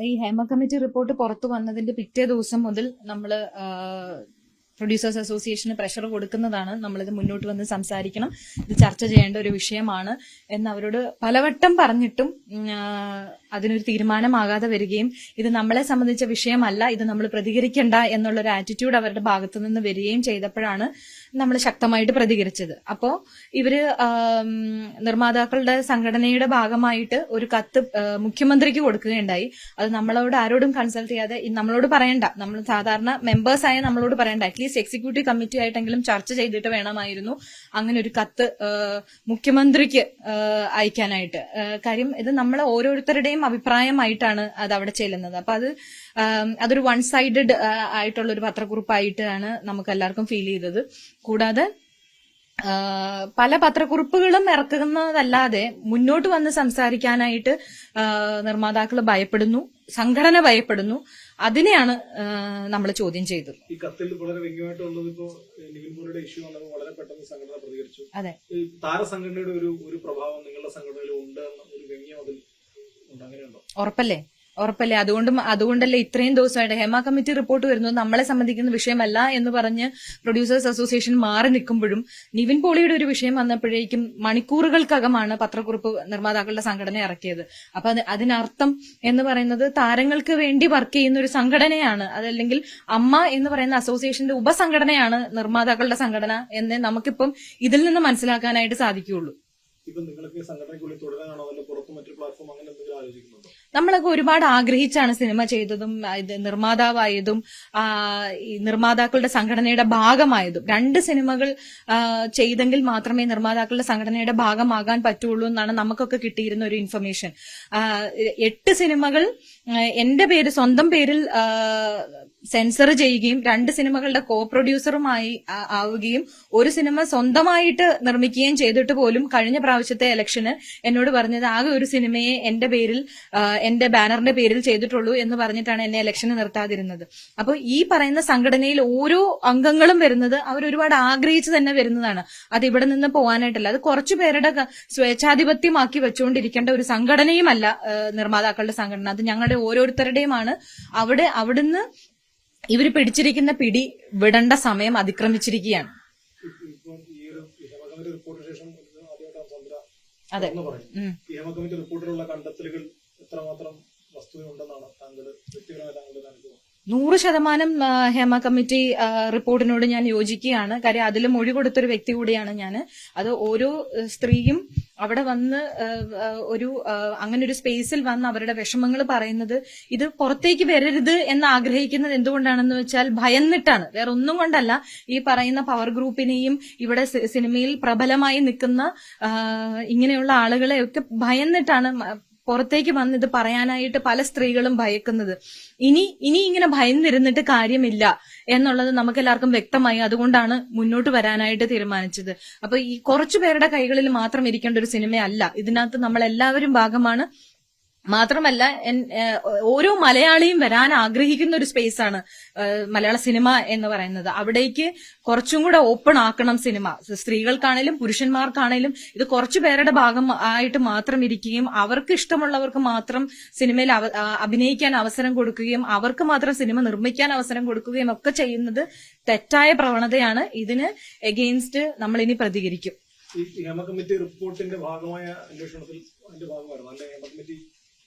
ഈ Hema committee report പുറത്തു വന്നതിന്റെ പിറ്റേ ദിവസം മുതൽ നമ്മൾ പ്രൊഡ്യൂസേഴ്സ് അസോസിയേഷന് പ്രഷർ കൊടുക്കുന്നതാണ്. നമ്മളിത് മുന്നോട്ട് വന്ന് സംസാരിക്കണം. ഇത് ചർച്ച ചെയ്യേണ്ട ഒരു വിഷയമാണ്. എന്ന് അവരോട് പലവട്ടം പറഞ്ഞിട്ടും അതിനൊരു തീരുമാനമാകാതെ വരികയും ഇത് നമ്മളെ സംബന്ധിച്ച വിഷയമല്ല ഇത് നമ്മൾ പ്രതികരിക്കേണ്ട എന്നുള്ള ഒരു ആറ്റിറ്റ്യൂഡ് അവരുടെ ഭാഗത്തു നിന്ന് വരികയും ചെയ്തപ്പോഴാണ് നമ്മൾ ശക്തമായിട്ട് പ്രതികരിച്ചത്. അപ്പോ ഇവർ നിർമ്മാതാക്കളുടെ സംഘടനയുടെ ഭാഗമായിട്ട് ഒരു കത്ത് മുഖ്യമന്ത്രിക്ക് കൊടുക്കുകയുണ്ടായി. അത് നമ്മളോട് ആരോടും കൺസൾട്ട് ചെയ്യാതെ നമ്മളോട് പറയണ്ട. നമ്മൾ സാധാരണ മെമ്പേഴ്സായ നമ്മളോട് പറയണ്ട. അറ്റ്ലീസ്റ്റ് എക്സിക്യൂട്ടീവ് കമ്മിറ്റി ആയിട്ടെങ്കിലും ചർച്ച ചെയ്തിട്ട് വേണമായിരുന്നു അങ്ങനെ ഒരു കത്ത് മുഖ്യമന്ത്രിക്ക് അയക്കാനായിട്ട്. കാര്യം ഇത് നമ്മൾ ഓരോരുത്തരുടെയും അഭിപ്രായമായിട്ടാണ് അത് അവിടെ ചെല്ലുന്നത്. അപ്പൊ അത് അതൊരു വൺ സൈഡഡ് ആയിട്ടുള്ള ഒരു പത്രക്കുറിപ്പായിട്ടാണ് നമുക്ക് എല്ലാവർക്കും ഫീൽ ചെയ്തത്. കൂടാതെ പല പത്രക്കുറിപ്പുകളും ഇറക്കുന്നതല്ലാതെ മുന്നോട്ട് വന്ന് സംസാരിക്കാനായിട്ട് നിർമ്മാതാക്കൾ ഭയപ്പെടുന്നു സംഘടന ഭയപ്പെടുന്നു. അതിനെയാണ് നമ്മൾ ചോദ്യം ചെയ്തത്. ഈ കത്തിൽ വളരെ വ്യക്തമായിട്ടുള്ളത് ഇപ്പോ നിവിൻ പോളിയുടെ ഇഷ്യൂ ആണ് വളരെ പെട്ടെന്ന് സംഘടന പ്രതികരിച്ചു. അതെ. ഈ താരസംഘടനയുടെ ഒരു ഒരു പ്രഭാവം നിങ്ങളുടെ സംഘടനയിൽ ഉണ്ട് എന്ന ഒരു വ്യംഗ്യം അതിൽ ഉണ്ട്. അങ്ങനെയുണ്ടോ? ഉറപ്പല്ലേ? ഉറപ്പല്ലേ? അതുകൊണ്ടും അതുകൊണ്ടല്ലേ ഇത്രയും ദിവസമായിട്ട് ഹേമ കമ്മിറ്റി റിപ്പോർട്ട് വരുന്നത്? നമ്മളെ സംബന്ധിക്കുന്ന വിഷയമല്ല എന്ന് പറഞ്ഞ് പ്രൊഡ്യൂസേഴ്സ് അസോസിയേഷൻ മാറി നിൽക്കുമ്പോഴും നിവിൻ പോളിയുടെ ഒരു വിഷയം വന്നപ്പോഴേക്കും മണിക്കൂറുകൾക്കകമാണ് പത്രക്കുറിപ്പ് നിർമ്മാതാക്കളുടെ സംഘടന ഇറക്കിയത്. അപ്പൊ അത് അതിനർത്ഥം എന്ന് പറയുന്നത് താരങ്ങൾക്ക് വേണ്ടി വർക്ക് ചെയ്യുന്ന ഒരു സംഘടനയാണ്. അതല്ലെങ്കിൽ അമ്മ എന്ന് പറയുന്ന അസോസിയേഷന്റെ ഉപസംഘടനയാണ് നിർമ്മാതാക്കളുടെ സംഘടന എന്ന് നമുക്കിപ്പം ഇതിൽ നിന്ന് മനസ്സിലാക്കാനായിട്ട് സാധിക്കുകയുള്ളൂ. ഇപ്പൊ സംഘടനയ്ക്കുള്ളിൽ തുടരാനാണോ? അതല്ല പുറത്ത് മറ്റു പ്ലാറ്റ്ഫോം അങ്ങനെ എന്തെങ്കിലും ആലോചിക്കുന്നുണ്ടോ നമ്മളൊക്കെ ഒരുപാട് ആഗ്രഹിച്ചാണ് സിനിമ ചെയ്തതും ഇത് നിർമ്മാതാവായതും നിർമ്മാതാക്കളുടെ സംഘടനയുടെ ഭാഗമായതും. രണ്ട് സിനിമകൾ ചെയ്തെങ്കിൽ മാത്രമേ നിർമ്മാതാക്കളുടെ സംഘടനയുടെ ഭാഗമാകാൻ പറ്റുള്ളൂ എന്നാണ് നമുക്കൊക്കെ കിട്ടിയിരുന്ന ഒരു ഇൻഫർമേഷൻ എട്ട് സിനിമകൾ എന്റെ പേര് സ്വന്തം പേരിൽ സെൻസർ ചെയ്യുകയും രണ്ട് സിനിമകളുടെ കോ പ്രൊഡ്യൂസറുമായി ആവുകയും ഒരു സിനിമ സ്വന്തമായിട്ട് നിർമ്മിക്കുകയും ചെയ്തിട്ട് പോലും കഴിഞ്ഞ പ്രാവശ്യത്തെ ഇലക്ഷന് എന്നോട് പറഞ്ഞത് ആകെ ഒരു സിനിമയെ എന്റെ പേരിൽ എന്റെ ബാനറിന്റെ പേരിൽ ചെയ്തിട്ടുള്ളൂ എന്ന് പറഞ്ഞിട്ടാണ് എന്നെ ഇലക്ഷന് നിർത്താതിരുന്നത്. അപ്പോൾ ഈ പറയുന്ന സംഘടനയിൽ ഓരോ അംഗങ്ങളും വരുന്നത് അവർ ഒരുപാട് ആഗ്രഹിച്ച് തന്നെ വരുന്നതാണ്. അത് ഇവിടെ നിന്ന് പോകാനായിട്ടല്ല അത് കുറച്ചു പേരുടെ സ്വേച്ഛാധിപത്യമാക്കി വെച്ചുകൊണ്ടിരിക്കേണ്ട ഒരു സംഘടനയുമല്ല നിർമ്മാതാക്കളുടെ സംഘടന. അത് ഞങ്ങളുടെ ഓരോരുത്തരുടെയുമാണ്. അവിടെ അവിടുന്ന് ഇവർ പിടിച്ചിരിക്കുന്ന പിടി വിടേണ്ട സമയം അതിക്രമിച്ചിരിക്കുകയാണ്. അതെ. റിപ്പോർട്ടിലുള്ള കണ്ടെത്തലുകൾ എത്രമാത്രം വസ്തുതയുണ്ടെന്നാണ് താങ്കൾ വ്യക്തിപരമായ താങ്കളുടെ അനുഭവം? നൂറ് ശതമാനം ഹേമ കമ്മിറ്റി റിപ്പോർട്ടിനോട് ഞാൻ യോജിക്കുകയാണ്. കാര്യം അതിൽ മൊഴി കൊടുത്തൊരു വ്യക്തി കൂടിയാണ് ഞാൻ. അത് ഓരോ സ്ത്രീയും അവിടെ വന്ന് ഒരു അങ്ങനെ ഒരു സ്പേസിൽ വന്ന് അവരുടെ വിഷമങ്ങൾ പറയുന്നത് ഇത് പുറത്തേക്ക് വരരുത് എന്ന് ആഗ്രഹിക്കുന്നത് എന്തുകൊണ്ടാണെന്ന് വെച്ചാൽ ഭയന്നിട്ടാണ്. വേറെ ഒന്നും കൊണ്ടല്ല. ഈ പറയുന്ന പവർ ഗ്രൂപ്പിനെയും ഇവിടെ സിനിമയിൽ പ്രബലമായി നിൽക്കുന്ന ഇങ്ങനെയുള്ള ആളുകളെയൊക്കെ ഭയന്നിട്ടാണ് പുറത്തേക്ക് വന്ന് ഇത് പറയാനായിട്ട് പല സ്ത്രീകളും ഭയക്കുന്നത്. ഇനി ഇനി ഇങ്ങനെ ഭയന്നിരുന്നിട്ട് കാര്യമില്ല എന്നുള്ളത് നമുക്ക് എല്ലാവർക്കും വ്യക്തമായി അതുകൊണ്ടാണ് മുന്നോട്ട് വരാനായിട്ട് തീരുമാനിച്ചത്. അപ്പൊ ഈ കുറച്ചു പേരുടെ കൈകളിൽ മാത്രം ഇരിക്കേണ്ട ഒരു സിനിമയല്ല. ഇതിനകത്ത് നമ്മൾ എല്ലാവരും ഭാഗമാണ്. മാത്രമല്ല ഓരോ മലയാളിയും വരാൻ ആഗ്രഹിക്കുന്ന ഒരു സ്പേസ് ആണ് മലയാള സിനിമ എന്ന് പറയുന്നത്. അവിടേക്ക് കുറച്ചും കൂടെ ഓപ്പൺ ആക്കണം സിനിമ. സ്ത്രീകൾക്കാണേലും പുരുഷന്മാർക്കാണേലും ഇത് കുറച്ചു പേരുടെ ഭാഗം ആയിട്ട് മാത്രം ഇരിക്കുകയും അവർക്ക് ഇഷ്ടമുള്ളവർക്ക് മാത്രം സിനിമയിൽ അഭിനയിക്കാൻ അവസരം കൊടുക്കുകയും അവർക്ക് മാത്രം സിനിമ നിർമ്മിക്കാൻ അവസരം കൊടുക്കുകയും ഒക്കെ ചെയ്യുന്നത് തെറ്റായ പ്രവണതയാണ്. ഇതിന് എഗെയിൻസ്റ്റ് നമ്മൾ ഇനി പ്രതികരിക്കും. ഈ കമ്മിറ്റി റിപ്പോർട്ടിന്റെ ഭാഗമായ അന്വേഷണത്തിൽ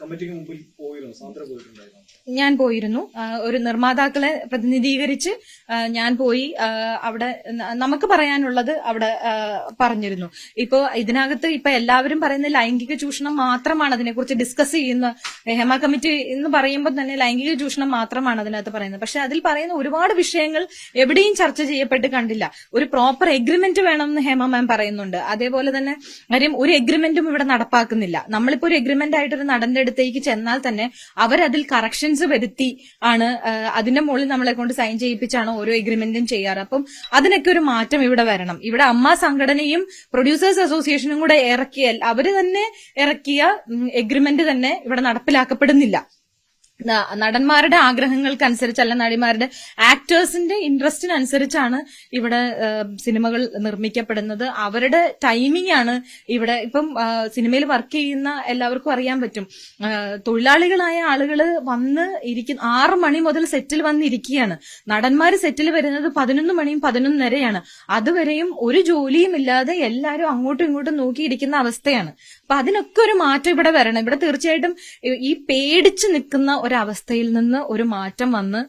കമ്മിറ്റിക്ക് മുമ്പിൽ പോയിരുന്നു സാന്ദ്ര പോയിട്ടുണ്ടായിരുന്നു. ഞാൻ പോയിരുന്നു. ഒരു നിർമ്മാതാക്കളെ പ്രതിനിധീകരിച്ച് ഞാൻ പോയി അവിടെ നമുക്ക് പറയാനുള്ളത് അവിടെ പറഞ്ഞിരുന്നു. ഇപ്പോ ഇതിനകത്ത് ഇപ്പൊ എല്ലാവരും പറയുന്ന ലൈംഗിക ചൂഷണം മാത്രമാണ് അതിനെക്കുറിച്ച് ഡിസ്കസ് ചെയ്യുന്ന ഹേമ കമ്മിറ്റി എന്ന് പറയുമ്പോൾ തന്നെ ലൈംഗിക ചൂഷണം മാത്രമാണ് അതിനകത്ത് പറയുന്നത്. പക്ഷെ അതിൽ പറയുന്ന ഒരുപാട് വിഷയങ്ങൾ എവിടെയും ചർച്ച ചെയ്യപ്പെട്ട് കണ്ടില്ല. ഒരു പ്രോപ്പർ എഗ്രിമെന്റ് വേണമെന്ന് ഹേമ മാം പറയുന്നുണ്ട്. അതേപോലെ തന്നെ കാര്യം ഒരു എഗ്രിമെന്റും ഇവിടെ നടപ്പാക്കുന്നില്ല. നമ്മളിപ്പോ ഒരു എഗ്രിമെന്റ് ആയിട്ട് ഒരു നടന്റെ അടുത്തേക്ക് ചെന്നാൽ തന്നെ അവരതിൽ കറക്ഷൻസ് വരുത്തി ആണ് അതിന്റെ മുകളിൽ നമ്മളെ കൊണ്ട് സൈൻ ചെയ്യിപ്പിച്ചാണ് ഓരോ എഗ്രിമെന്റും ചെയ്യാറ്. അപ്പം അതിനൊക്കെ ഒരു മാറ്റം ഇവിടെ വരണം. ഇവിടെ അമ്മ സംഘടനയും പ്രൊഡ്യൂസേഴ്സ് അസോസിയേഷനും കൂടെ ഇറക്കിയാൽ അവർ തന്നെ ഇറക്കിയ എഗ്രിമെന്റ് തന്നെ ഇവിടെ നടപ്പിലാക്കപ്പെടുന്നില്ല. നടന്മാരുടെ ആഗ്രഹങ്ങൾക്കനുസരിച്ച് അല്ല നടിമാരുടെ ആക്ടേഴ്സിന്റെ ഇൻട്രസ്റ്റിനനുസരിച്ചാണ് ഇവിടെ സിനിമകൾ നിർമ്മിക്കപ്പെടുന്നത്. അവരുടെ ടൈമിംഗ് ആണ് ഇവിടെ ഇപ്പം സിനിമയിൽ വർക്ക് ചെയ്യുന്ന എല്ലാവർക്കും അറിയാൻ പറ്റും. തൊഴിലാളികളായ ആളുകൾ വന്ന് ഇരിക്കുന്ന ആറ് മണി മുതൽ സെറ്റിൽ വന്നിരിക്കുകയാണ് നടന്മാർ സെറ്റിൽ വരുന്നത് പതിനൊന്ന് മണിയും പതിനൊന്നരയാണ്. അതുവരെയും ഒരു ജോലിയും ഇല്ലാതെ എല്ലാവരും അങ്ങോട്ടും ഇങ്ങോട്ടും നോക്കിയിരിക്കുന്ന അവസ്ഥയാണ്. അപ്പൊ അതിനൊക്കെ ഒരു മാറ്റം ഇവിടെ വരണം. ഇവിടെ തീർച്ചയായിട്ടും ഈ പേടിച്ച് നിൽക്കുന്ന ഒരവസ്ഥയിൽ നിന്ന് ഒരു മാറ്റം വന്ന്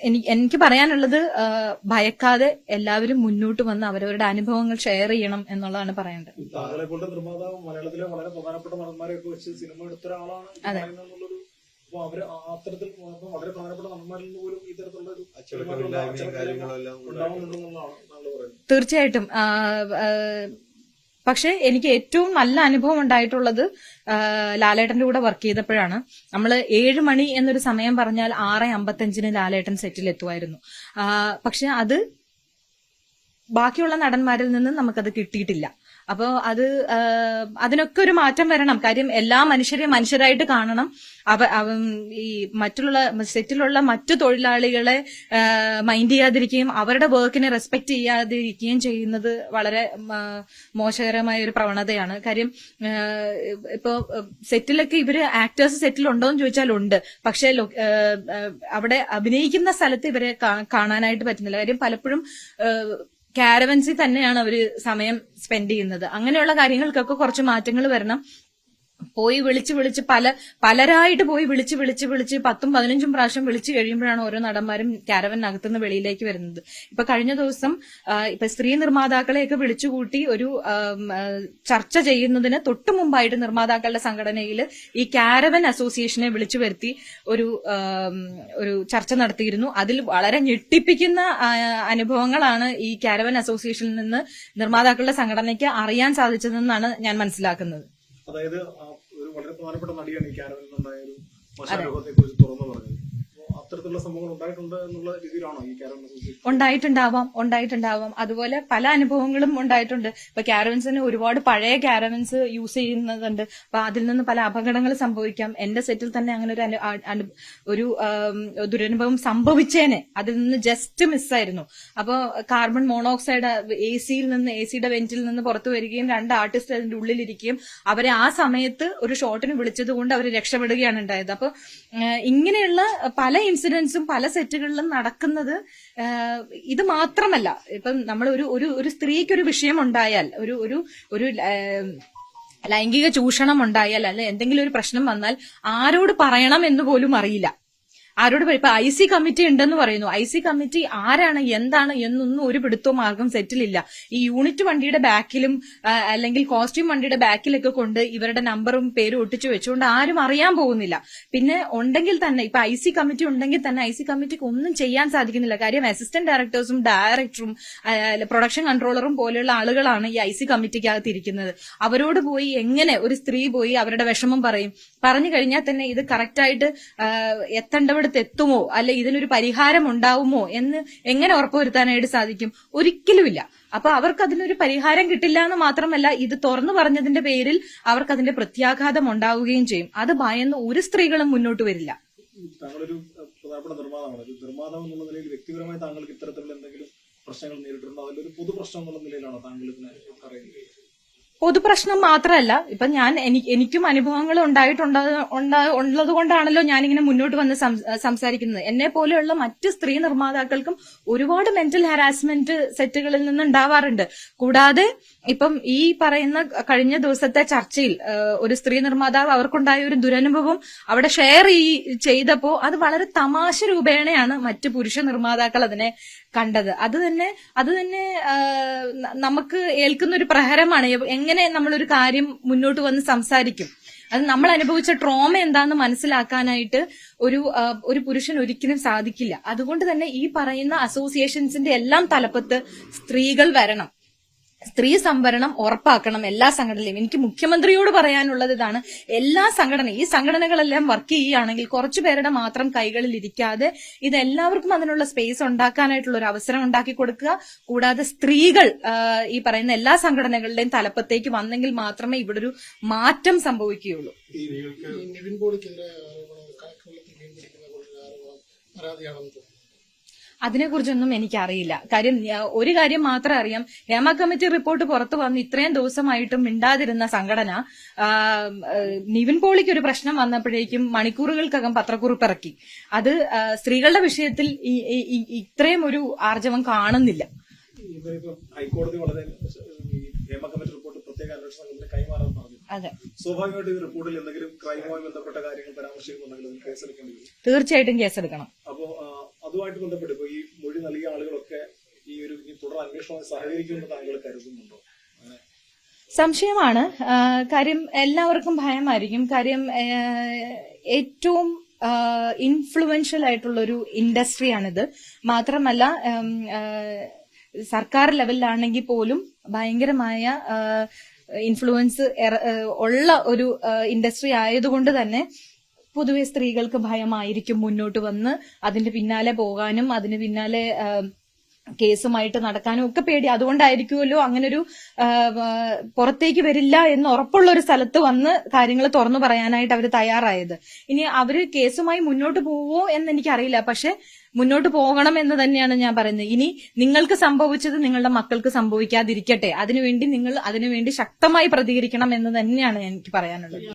എനിക്ക് എനിക്ക് പറയാനുള്ളത് ഭയക്കാതെ എല്ലാവരും മുന്നോട്ട് വന്ന് അവരവരുടെ അനുഭവങ്ങൾ ഷെയർ ചെയ്യണം എന്നുള്ളതാണ് പറയേണ്ടത്. താങ്കളെ പോലെ നിർമ്മാതാവ് മലയാളത്തിലെ വളരെ പ്രധാനപ്പെട്ട നടന്മാരെ വെച്ച് സിനിമ എടുത്ത ഒരാളാണ് ഇത് പറയുന്നതെന്നുള്ളൊരു അപ്പൊ അവർ ആ അത്തരത്തിൽ ഇപ്പൊ വളരെ പ്രധാനപ്പെട്ട നടന്മാരിൽ നിന്ന് പോലും ഇത്തരത്തിലുള്ള ഒരു അച്ചടക്കമില്ലായ്മയും കാര്യങ്ങളെല്ലാം ഉണ്ടാവുന്നുണ്ടെന്നുള്ളതാണ് താങ്കൾ പറയുന്നത്. തീർച്ചയായിട്ടും പക്ഷെ എനിക്ക് ഏറ്റവും നല്ല അനുഭവം ഉണ്ടായിട്ടുള്ളത് ലാലേട്ടന്റെ കൂടെ വർക്ക് ചെയ്തപ്പോഴാണ്. നമ്മൾ ഏഴ് മണി എന്നൊരു സമയം പറഞ്ഞാൽ ആറ് അമ്പത്തഞ്ചിന് ലാലേട്ടൻ സെറ്റിൽ എത്തുമായിരുന്നു. പക്ഷെ അത് ബാക്കിയുള്ള നടന്മാരിൽ നിന്ന് നമുക്കത് കിട്ടിയിട്ടില്ല. അപ്പോൾ അത് അതിനൊക്കെ ഒരു മാറ്റം വരണം. കാര്യം എല്ലാ മനുഷ്യരെയും മനുഷ്യരായിട്ട് കാണണം. അവ ഈ മറ്റുള്ള സെറ്റിലുള്ള മറ്റു തൊഴിലാളികളെ മൈൻഡ് ചെയ്യാതിരിക്കുകയും അവരുടെ വർക്കിനെ റെസ്പെക്ട് ചെയ്യാതിരിക്കുകയും ചെയ്യുന്നത് വളരെ മോശകരമായ ഒരു പ്രവണതയാണ്. കാര്യം ഇപ്പോ സെറ്റിലൊക്കെ ഇവർ ആക്ടേഴ്സ് സെറ്റിലുണ്ടോ എന്ന് ചോദിച്ചാൽ ഉണ്ട്. പക്ഷേ അവിടെ അഭിനയിക്കുന്ന സ്ഥലത്ത് ഇവരെ കാണാനായിട്ട് പറ്റുന്നില്ല. കാര്യം പലപ്പോഴും കാരവൻസിൽ തന്നെയാണ് അവർ സമയം സ്പെൻഡ് ചെയ്യുന്നത്. അങ്ങനെയുള്ള കാര്യങ്ങൾക്കൊക്കെ കുറച്ച് മാറ്റങ്ങൾ വരണം. പോയി വിളിച്ച് വിളിച്ച് പല പലരായിട്ട് പോയി വിളിച്ച് വിളിച്ച് വിളിച്ച് പത്തും പതിനഞ്ചും പ്രാവശ്യം വിളിച്ച് കഴിയുമ്പോഴാണ് ഓരോ നടന്മാരും ക്യാരവനകത്തുനിന്ന് വെളിയിലേക്ക് വരുന്നത്. ഇപ്പൊ കഴിഞ്ഞ ദിവസം ഇപ്പൊ സ്ത്രീ നിർമ്മാതാക്കളെയൊക്കെ വിളിച്ചുകൂട്ടി ഒരു ചർച്ച ചെയ്യുന്നതിന് തൊട്ടു മുമ്പായിട്ട് നിർമ്മാതാക്കളുടെ സംഘടനയിൽ ഈ ക്യാരവൻ അസോസിയേഷനെ വിളിച്ചു വരുത്തി ഒരു ഒരു ചർച്ച നടത്തിയിരുന്നു. അതിൽ വളരെ ഞെട്ടിപ്പിക്കുന്ന അനുഭവങ്ങളാണ് ഈ ക്യാരവൻ അസോസിയേഷനിൽ നിന്ന് നിർമ്മാതാക്കളുടെ സംഘടനയ്ക്ക് അറിയാൻ സാധിച്ചതെന്നാണ് ഞാൻ മനസ്സിലാക്കുന്നത്. അതായത് പ്രധാനപ്പെട്ട നടിയാണ് ഈ കാരവനിൽ നിന്നുണ്ടായ ഒരു മോശാനുഭവത്തെ കുറിച്ച് തുറന്നു പറഞ്ഞത്. അപ്പൊ അത്തരത്തിലുള്ള സംഭവങ്ങൾ ഉണ്ടായിട്ടുണ്ട് എന്നുള്ള രീതിയിലാണോ ഈ അസോസിയേഷൻ ഉണ്ടായിട്ടുണ്ടാവാം ഉണ്ടായിട്ടുണ്ടാവാം. അതുപോലെ പല അനുഭവങ്ങളും ഉണ്ടായിട്ടുണ്ട്. ഇപ്പൊ ക്യാരവൻസിന് ഒരുപാട് പഴയ കാരവൻസ് യൂസ് ചെയ്യുന്നതുണ്ട് അപ്പൊ അതിൽ നിന്ന് പല അപകടങ്ങൾ സംഭവിക്കാം. എന്റെ സെറ്റിൽ തന്നെ അങ്ങനെ ഒരു ഒരു ദുരനുഭവം സംഭവിച്ചേനെ. അതിൽ നിന്ന് ജസ്റ്റ് മിസ്സായിരുന്നു അപ്പോൾ കാർബൺ മോണോക്സൈഡ് എ സിയിൽ നിന്ന് എ സിയുടെ വെന്റിൽ നിന്ന് പുറത്തു വരികയും രണ്ട് ആർട്ടിസ്റ്റ് അതിന്റെ ഉള്ളിലിരിക്കുകയും അവരെ ആ സമയത്ത് ഒരു ഷോട്ടിന് വിളിച്ചത് കൊണ്ട് അവർ രക്ഷപ്പെടുകയാണ് ഉണ്ടായത്. അപ്പൊ ഇങ്ങനെയുള്ള പല ഇൻസിഡൻസും പല സെറ്റുകളിലും നടക്കുന്നത് ഇത് മാത്രമല്ല. ഇപ്പം നമ്മൾ ഒരു ഒരു ഒരു സ്ത്രീക്ക് ഒരു വിഷയം ഉണ്ടായാൽ ഒരു ഒരു ഒരു ലൈംഗിക ചൂഷണം ഉണ്ടായാൽ അല്ലെ എന്തെങ്കിലും ഒരു പ്രശ്നം വന്നാൽ ആരോട് പറയണം എന്ന് പോലും അറിയില്ല. ആരോട് ഇപ്പൊ ഐ സി കമ്മിറ്റി ഉണ്ടെന്ന് പറയുന്നു. ഐ സി കമ്മിറ്റി ആരാണ് എന്താണ് എന്നൊന്നും ഒരു പിടുത്തവും മാർഗം സെറ്റിലില്ല ഈ യൂണിറ്റ് വണ്ടിയുടെ ബാക്കിലും അല്ലെങ്കിൽ കോസ്റ്റ്യൂം വണ്ടിയുടെ ബാക്കിലൊക്കെ കൊണ്ട് ഇവരുടെ നമ്പറും പേരും ഒട്ടിച്ചു വെച്ചുകൊണ്ട് ആരും അറിയാൻ പോകുന്നില്ല. പിന്നെ ഉണ്ടെങ്കിൽ തന്നെ ഇപ്പൊ ഐ സി കമ്മിറ്റി ഉണ്ടെങ്കിൽ തന്നെ ഐ സി കമ്മിറ്റിക്ക് ഒന്നും ചെയ്യാൻ സാധിക്കുന്നില്ല. കാര്യം അസിസ്റ്റന്റ് ഡയറക്ടേഴ്സും ഡയറക്ടറും പ്രൊഡക്ഷൻ കൺട്രോളറും പോലെയുള്ള ആളുകളാണ് ഈ ഐ സി കമ്മിറ്റിക്കകത്ത് ഇരിക്കുന്നത്. അവരോട് പോയി എങ്ങനെ ഒരു സ്ത്രീ പോയി അവരുടെ വിഷമം പറയും? പറഞ്ഞു കഴിഞ്ഞാൽ തന്നെ ഇത് കറക്റ്റായിട്ട് എത്തേണ്ടവിടത്ത് എത്തുമോ അല്ലെ ഇതിനൊരു പരിഹാരം ഉണ്ടാവുമോ എന്ന് എങ്ങനെ ഉറപ്പുവരുത്താനായിട്ട് സാധിക്കും? ഒരിക്കലുമില്ല. അപ്പൊ അവർക്ക് അതിനൊരു പരിഹാരം കിട്ടില്ല എന്ന് മാത്രമല്ല ഇത് തുറന്നു പറഞ്ഞതിന്റെ പേരിൽ അവർക്ക് അതിന്റെ പ്രത്യാഘാതം ഉണ്ടാവുകയും ചെയ്യും. അത് ഭയന്ന് ഒരു സ്ത്രീകളും മുന്നോട്ട് വരില്ല. താങ്കൾക്ക് എന്തെങ്കിലും പ്രശ്നങ്ങൾ നേരിട്ടിട്ടുണ്ടോ? അതിലൊരു പൊതു പ്രശ്നം എന്നുള്ള നിലയിലാണോ താങ്കൾ ഇതിനെ പറയുന്നത്? പൊതുപ്രശ്നം മാത്രമല്ല ഇപ്പൊ ഞാൻ എനിക്കും അനുഭവങ്ങൾ ഉണ്ടായിട്ടുണ്ട് ഉണ്ടാ- ഉള്ളത് കൊണ്ടാണല്ലോ ഞാനിങ്ങനെ മുന്നോട്ട് വന്ന് സംസാരിക്കുന്നത്. എന്നെ പോലെയുള്ള മറ്റ് സ്ത്രീ നിർമ്മാതാക്കൾക്കും ഒരുപാട് മെന്റൽ ഹരാസ്മെന്റ് സെറ്റുകളിൽ നിന്ന് ഉണ്ടാവാറുണ്ട്. കൂടാതെ ഇപ്പം ഈ പറയുന്ന കഴിഞ്ഞ ദിവസത്തെ ചർച്ചയിൽ ഒരു സ്ത്രീ നിർമ്മാതാവ് അവർക്കുണ്ടായ ഒരു ദുരനുഭവം അവിടെ ഷെയർ ചെയ്തപ്പോ അത് വളരെ തമാശ രൂപേണയാണ് മറ്റ് പുരുഷ നിർമ്മാതാക്കൾ അതിനെ കണ്ടത്. അത് തന്നെ അത് തന്നെ നമുക്ക് ഏൽക്കുന്ന ഒരു പ്രഹരമാണ്. എങ്ങനെ നമ്മളൊരു കാര്യം മുന്നോട്ട് വന്ന് സംസാരിക്കും. അത് നമ്മൾ അനുഭവിച്ച ട്രോമ എന്താണെന്ന് മനസ്സിലാക്കാനായിട്ട് ഒരു ഒരു പുരുഷൻ ഒരിക്കലും സാധിക്കില്ല. അതുകൊണ്ട് തന്നെ ഈ പറയുന്ന അസോസിയേഷൻസിന്റെ എല്ലാം തലപ്പത്ത് സ്ത്രീകൾ വരണം. സ്ത്രീ സംവരണം ഉറപ്പാക്കണം എല്ലാ സംഘടനയിലും. എനിക്ക് മുഖ്യമന്ത്രിയോട് പറയാനുള്ളത് ഇതാണ്. എല്ലാ സംഘടന ഈ സംഘടനകളെല്ലാം വർക്ക് ചെയ്യുകയാണെങ്കിൽ കുറച്ചു പേരുടെ മാത്രം കൈകളിൽ ഇരിക്കാതെ ഇത് എല്ലാവർക്കും അതിനുള്ള സ്പേസ് ഉണ്ടാക്കാനായിട്ടുള്ള ഒരു അവസരം ഉണ്ടാക്കി കൊടുക്കുക. കൂടാതെ സ്ത്രീകൾ ഈ പറയുന്ന എല്ലാ സംഘടനകളുടെയും തലപ്പത്തേക്ക് വന്നെങ്കിൽ മാത്രമേ ഇവിടെ ഒരു മാറ്റം സംഭവിക്കുകയുള്ളൂ. പരാതിയാണെന്ന് തോന്നുന്നു. അതിനെക്കുറിച്ചൊന്നും എനിക്കറിയില്ല. കാര്യം ഒരു കാര്യം മാത്രം അറിയാം. ഹേമ കമ്മിറ്റി റിപ്പോർട്ട് പുറത്തു വന്ന് ഇത്രയും ദിവസമായിട്ടും മിണ്ടാതിരുന്ന സംഘടന നിവിൻ പോളിക്ക് ഒരു പ്രശ്നം വന്നപ്പോഴേക്കും മണിക്കൂറുകൾക്കകം പത്രക്കുറിപ്പ് ഇറക്കി. അത് സ്ത്രീകളുടെ വിഷയത്തിൽ ഇത്രയും ഒരു ആർജവം കാണുന്നില്ല. ഹൈക്കോടതി വളരെ ഈ ഹേമ കമ്മിറ്റി റിപ്പോർട്ട് പ്രത്യേക അന്വേഷണ സംഘത്തിന് കൈമാറാൻ പറഞ്ഞു. അതെ. സ്വാഭാവികമായിട്ടും ഈ റിപ്പോർട്ടിൽ എന്തെങ്കിലും ക്രൈമുമായി ബന്ധപ്പെട്ട കാര്യങ്ങൾ പരാമർശിക്കുന്നുണ്ടെങ്കിൽ അതിൽ കേസെടുക്കേണ്ടി വരും. തീർച്ചയായിട്ടും കേസെടുക്കണം. അപ്പോ അതുമായിട്ട് ബന്ധപ്പെട്ട് ഇപ്പൊ ഈ മൊഴി നൽകിയ ആളുകളൊക്കെ ഈ ഒരു തുടർ അന്വേഷണവുമായി സഹകരിക്കുമെന്ന് താങ്കൾ കരുതുന്നുണ്ടോ? സംശയമാണ്. കാര്യം എല്ലാവർക്കും ഭയമായിരിക്കും. കാര്യം ഏറ്റവും ഇൻഫ്ലുവൻഷ്യൽ ആയിട്ടുള്ള ഒരു ഇൻഡസ്ട്രിയാണിത്. മാത്രമല്ല സർക്കാർ ലെവലിലാണെങ്കിൽ പോലും ഭയങ്കരമായ ഇൻഫ്ലുവൻസ് ഉള്ള ഒരു ഇൻഡസ്ട്രി ആയതുകൊണ്ട് തന്നെ പൊതുവെ സ്ത്രീകൾക്ക് ഭയമായിരിക്കും മുന്നോട്ട് വന്ന് അതിന്റെ പിന്നാലെ പോകാനും അതിന് പിന്നാലെ കേസുമായിട്ട് നടക്കാനും ഒക്കെ പേടി. അതുകൊണ്ടായിരിക്കുമല്ലോ അങ്ങനൊരു പുറത്തേക്ക് വരില്ല എന്ന് ഉറപ്പുള്ള ഒരു സ്ഥലത്ത് വന്ന് കാര്യങ്ങൾ തുറന്നു പറയാനായിട്ട് അവർ തയ്യാറായത്. ഇനി അവർ കേസുമായി മുന്നോട്ട് പോവോ എന്ന് എനിക്കറിയില്ല. പക്ഷെ മുന്നോട്ട് പോകണം എന്ന് തന്നെയാണ് ഞാൻ പറയുന്നത്. ഇനി നിങ്ങൾക്ക് സംഭവിച്ചത് നിങ്ങളുടെ മക്കൾക്ക് സംഭവിക്കാതിരിക്കട്ടെ. അതിനുവേണ്ടി നിങ്ങൾ അതിനുവേണ്ടി ശക്തമായി പ്രതികരിക്കണം എന്ന് തന്നെയാണ് എനിക്ക് പറയാനുള്ളത്.